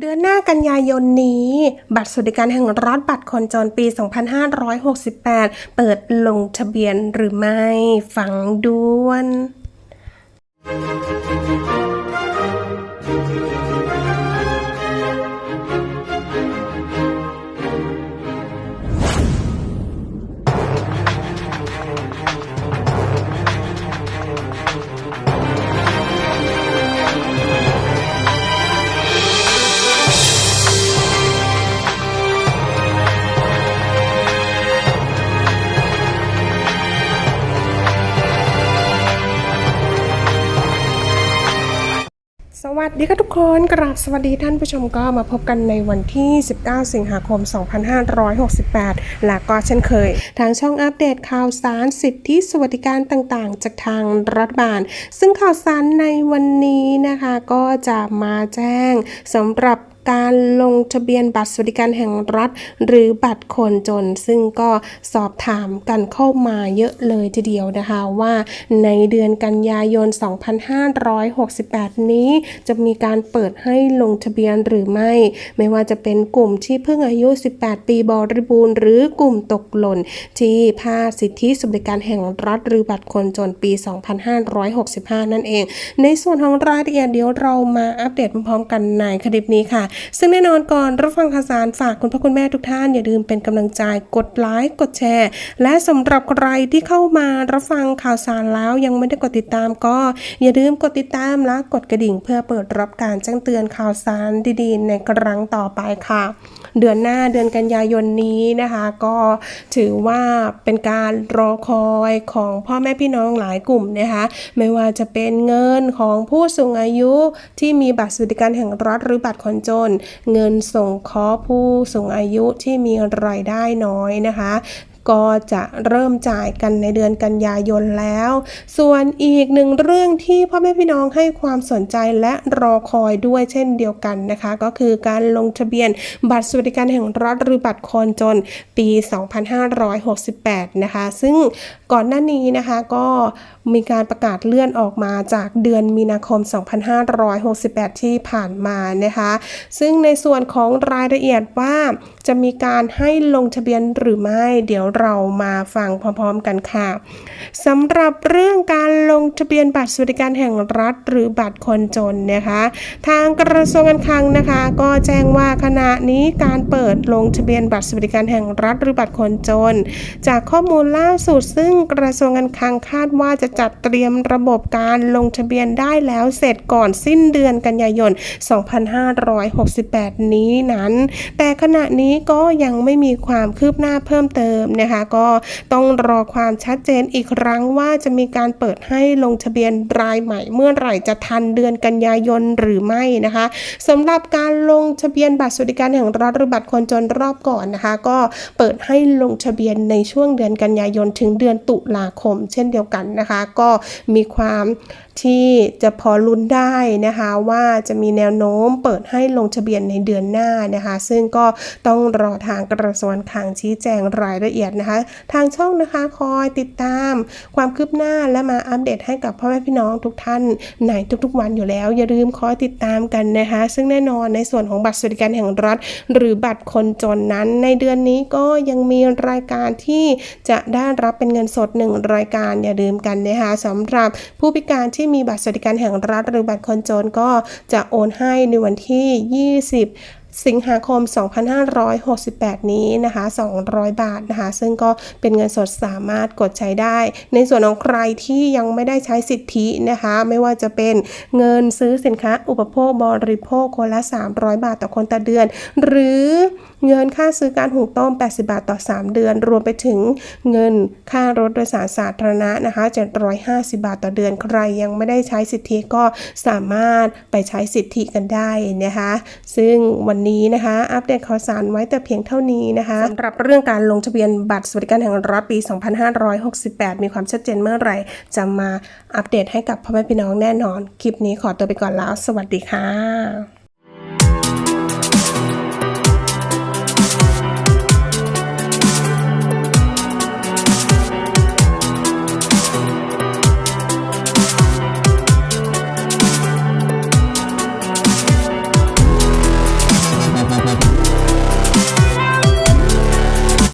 เดือนหน้ากันยายนนี้ บัตรสวัสดิการแห่งรัฐบัตรคนจนปี 2568 เปิดลงทะเบียนหรือไม่ ฟังด้วน วัสดีค่ะทุกคนกราบสวัสดีท่านผู้ชมก็มาพบกันในวันที่ 19 สิงหาคม 2568 และก็เช่นเคย ทางช่องอัปเดตข่าวสารสิทธิสวัสดิการต่างๆ จากทางรัฐบาล ซึ่งข่าวสารในวันนี้นะคะ ก็จะมาแจ้งสำหรับ การลงทะเบียนบัตรสวัสดิการแห่งรัฐ หรือบัตรคนจน ซึ่งก็สอบถามกันเข้ามาเยอะเลยทีเดียวนะคะว่าในเดือนกันยายน 2568 นี้ จะมีการเปิดให้ลงทะเบียนหรือไม่ ไม่ว่าจะเป็นกลุ่มที่เพิ่งอายุ 18 ปีบริบูรณ์หรือกลุ่มตกหล่น ที่พลาดสิทธิสวัสดิการแห่งรัฐ หรือบัตรคนจนปี 2565 นั่นเอง ในส่วนของรายละเอียดเดี๋ยวเรามาอัปเดตพร้อมๆกันในคลิปนี้ค่ะซึ่งแน่นอนก่อนรับฟังข่าวสารฝากคุณพ่อคุณแม่ทุกท่าน อย่าลืมเป็นกำลังใจกดไลค์กดแชร์ และสำหรับใครที่เข้ามารับฟังข่าวสารแล้วยังไม่ได้กดติดตามก็ อย่าลืมกดติดตามและกดกระดิ่ง เพื่อเปิดรับการแจ้งเตือนข่าวสารดีๆ ในครั้งต่อไปค่ะ เดือนหน้าเดือนกันยายนนี้นะคะ ก็ถือว่าเป็นการรอคอยของพ่อแม่พี่น้องหลายกลุ่มนะคะไม่ว่าจะเป็นเงินของผู้สูงอายุที่มีบัตรสวัสดิการแห่งรัฐหรือบัตรคนจนเงินส่งเคาะผู้สูงอายุที่มีรายได้น้อยนะคะ ก็จะเริ่มจ่ายกันในเดือนกันยายนแล้ว ส่วนอีกหนึ่งเรื่องที่พ่อแม่พี่น้องให้ความสนใจและรอคอยด้วยเช่นเดียวกันนะคะ ก็คือการลงทะเบียนบัตรสวัสดิการแห่งรัฐหรือบัตรคนจนปี 2568 นะคะ ซึ่งก่อนหน้านี้นะคะก็มีการประกาศเลื่อนออกมาจากเดือนมีนาคม 2568 ที่ผ่านมานะคะ ซึ่งในส่วนของรายละเอียดว่าจะมีการให้ลงทะเบียนหรือไม่ เดี๋ยวเรามาฟังพร้อมๆกันค่ะสำหรับเรื่องการลงทะเบียนบัตรสวัสดิการแห่งรัฐ หรือบัตรคนจนนะคะ ทางกระทรวงการคลังนะคะ ก็แจ้งว่าขณะนี้การเปิดลงทะเบียนบัตรสวัสดิการแห่งรัฐ หรือบัตรคนจน จากข้อมูลล่าสุด ซึ่งกระทรวงการคลังคาดว่าจะจัดเตรียมระบบการลงทะเบียนได้แล้วเสร็จก่อนสิ้นเดือนกันยายน 2568 นี้นั้น แต่ขณะนี้ก็ยังไม่มีความคืบหน้าเพิ่มเติมนะคะก็ต้องรอความชัดเจนอีกครั้งว่าจะมีการเปิดให้ลงทะเบียนรายใหม่ เมื่อไหร่จะทันเดือนกันยายนหรือไม่นะคะสำหรับการลงทะเบียนบัตรสวัสดิการแห่งรัฐหรือบัตรคนจนรอบก่อนนะคะ ก็เปิดให้ลงทะเบียนในช่วงเดือนกันยายนถึงเดือนตุลาคม เช่นเดียวกันนะคะ ก็มีความที่จะพอลุ้นได้นะคะว่าจะมีแนวโน้มเปิดให้ลงทะเบียนในเดือนหน้านะคะ ซึ่งก็ต้องรอทางกระทรวงคลังชี้แจงรายละเอียดนะคะ ทางช่องนะคะคอยติดตามความคืบหน้าและมาอัปเดตให้กับพ่อแม่พี่น้องทุกท่านในทุกๆวันอยู่แล้ว อย่าลืมคอยติดตามกันนะคะ ซึ่งแน่นอนในส่วนของบัตรสวัสดิการแห่งรัฐ หรือบัตรคนจนนั้น ในเดือนนี้ก็ยังมีรายการที่จะได้รับเป็นเงินสดหนึ่งรายการอย่าลืมกันนะคะสำหรับผู้พิการที่มีบัตรสวัสดิการแห่งรัฐ หรือบัตรคนจนก็จะโอนให้ในวันที่ 20 สิงหาคม 2568 นี้นะคะ 200 บาทนะคะ ซึ่งก็เป็นเงินสดสามารถกดใช้ได้ ในส่วนของใครที่ยังไม่ได้ใช้สิทธินะคะ ไม่ว่าจะเป็นเงินซื้อสินค้าอุปโภคบริโภคคนละ 300 บาทต่อคนต่อเดือน หรือ เงินค่าซื้อการหุงต้ม 80 บาทต่อ 3 เดือน รวมไปถึงเงินค่ารถโดยสารสาธารณะนะคะ 750 บาทต่อเดือน ใครยังไม่ได้ใช้สิทธิก็สามารถไปใช้สิทธิกันได้นะคะ ซึ่งวันนี้นะคะ อัปเดตข่าวสารไว้แต่เพียงเท่านี้นะคะสำหรับเรื่องการลงทะเบียนบัตรสวัสดิการแห่งรัฐปี 2568 มีความชัดเจนเมื่อไหร่ จะมาอัปเดตให้กับพ่อแม่พี่น้องแน่นอน คลิปนี้ขอตัวไปก่อนแล้ว สวัสดีค่ะ